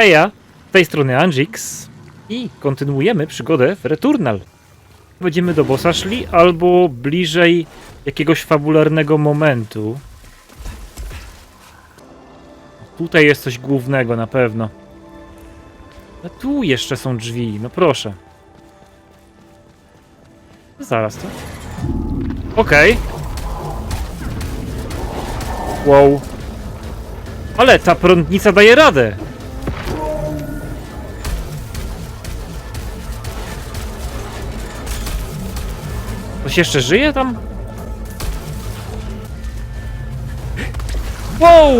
Heja, z tej strony Angix i kontynuujemy przygodę w Returnal. Będziemy do bossa szli albo bliżej jakiegoś fabularnego momentu. Tutaj jest coś głównego na pewno. A tu jeszcze są drzwi, no proszę. Zaraz to. Okej. Wow. Ale ta prądnica daje radę. Ktoś jeszcze żyje tam? Wow!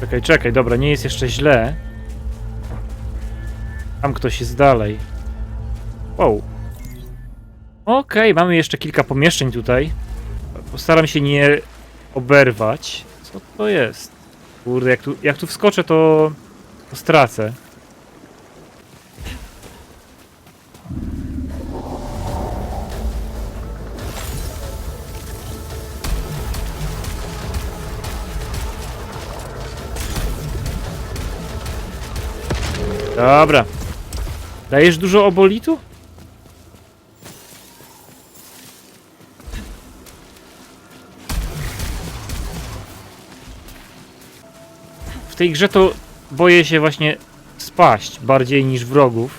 Czekaj, czekaj, dobra, nie jest jeszcze źle. Tam ktoś jest dalej. Wow. Okej, mamy jeszcze kilka pomieszczeń tutaj. Postaram się nie oberwać. Co to jest? Kurde, jak tu, jak tu wskoczę, to, to stracę. Dobra. Dajesz dużo obolitu? Tej grze to boję się właśnie spaść bardziej niż wrogów.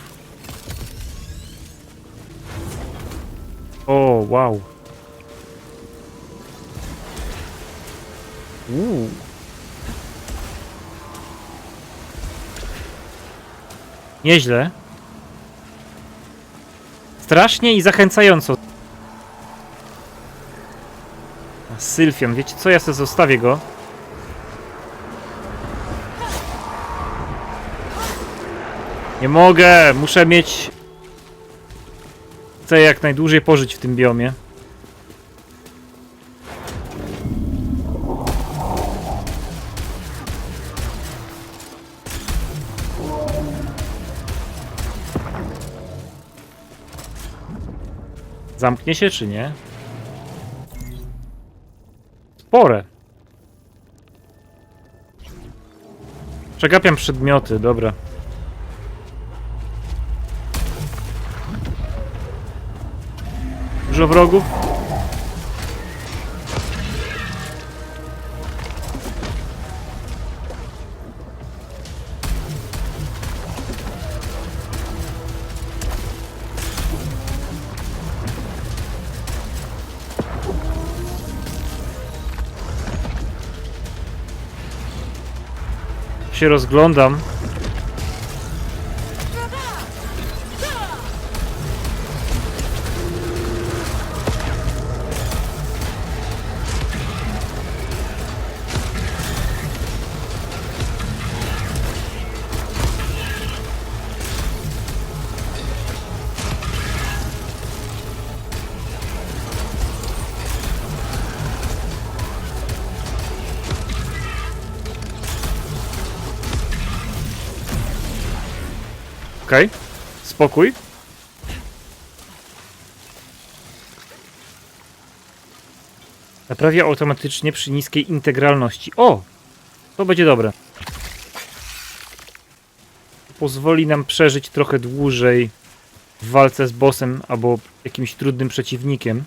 O, wow. Uuu. Nieźle. Strasznie i zachęcająco. A, Sylfion, wiecie co? Ja sobie zostawię go. Nie mogę! Muszę mieć... Chcę jak najdłużej pożyć w tym biomie. Zamknie się czy nie? Spore. Przegapiam przedmioty, dobra. Dużo wrogów? Się rozglądam. Okej. Spokój. Naprawia automatycznie przy niskiej integralności. O! To będzie dobre. Pozwoli nam przeżyć trochę dłużej w walce z bossem albo jakimś trudnym przeciwnikiem.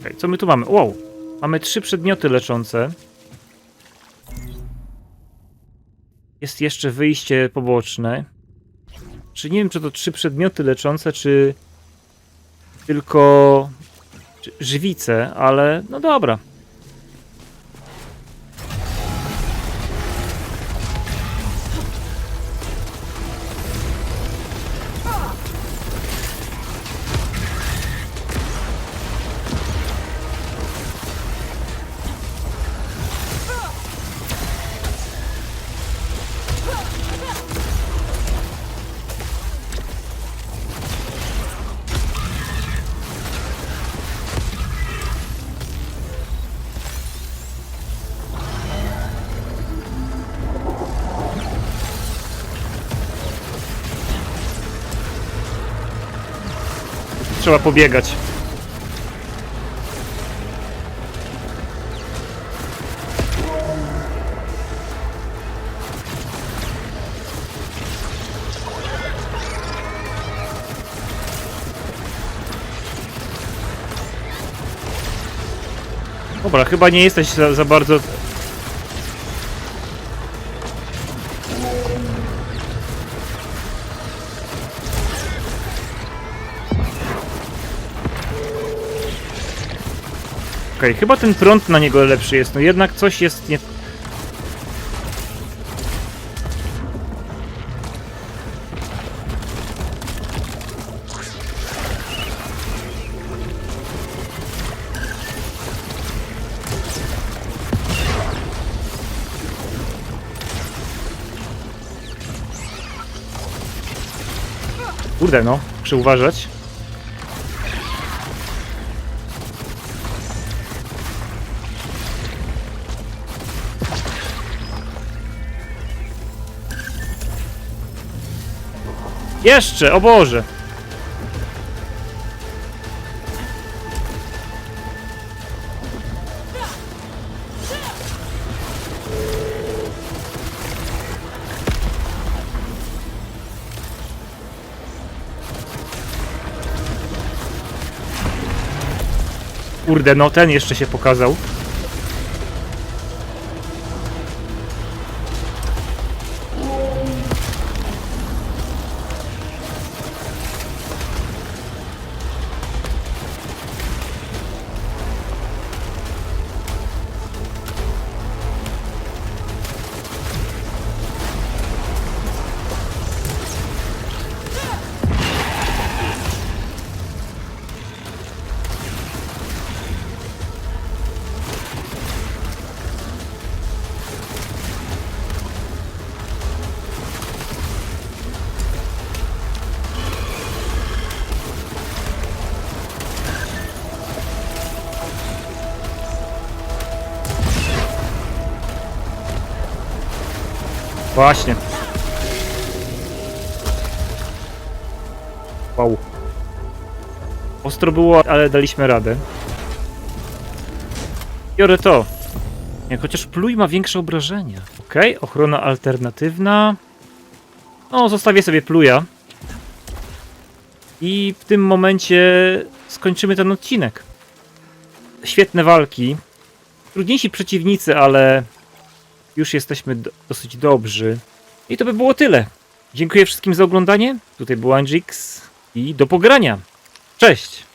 Okej, co my tu mamy? Wow! Mamy trzy przedmioty leczące. Jest jeszcze wyjście poboczne. Czy nie wiem, czy to trzy przedmioty leczące, czy tylko żywice, ale no dobra. Trzeba pobiegać. Dobra, chyba nie jesteś za, za bardzo Okej, chyba ten prąd na niego lepszy jest, no jednak coś jest nie... Kurde no, muszę uważać. Jeszcze, o Boże! Kurde, no ten jeszcze się pokazał. Właśnie. Wow. Ostro było, ale daliśmy radę. Biorę to. Nie, chociaż pluj ma większe obrażenia. Okej, ochrona alternatywna. No, zostawię sobie pluja. I w tym momencie skończymy ten odcinek. Świetne walki. Trudniejsi przeciwnicy, ale już jesteśmy do, dosyć dobrzy. I to by było tyle. Dziękuję wszystkim za oglądanie. Tutaj był Andrix i do pogrania. Cześć!